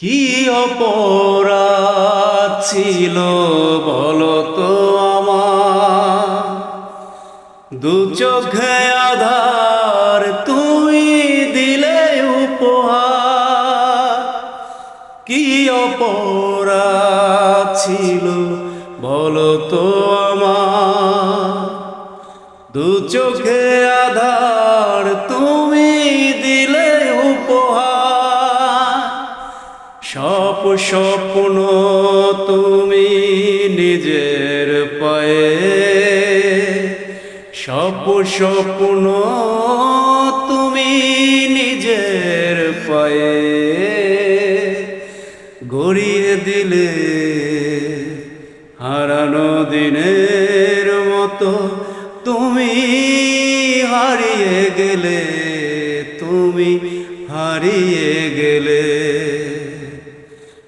কি অপরাধ ছিল বলো তো দু চোখে আধার তুমি দিলে উপহার। কি অপরাধ ছিল বলো তো আমার? দু চোখে আধার তুমি স্বপ্ন তুমি নিজের পায়ে। সপ স্বপ্ন তুমি নিজের পায়ে। গড়িয়ে দিলে হারানো দিনের মতো তুমি হারিয়ে গেলে, তুমি হারিয়ে গেলে।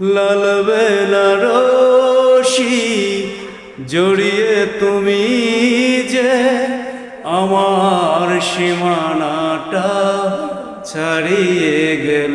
লালবে না রশি জড়িয়ে তুমি যে আমার সীমানাটা ছাড়িয়ে গেলে।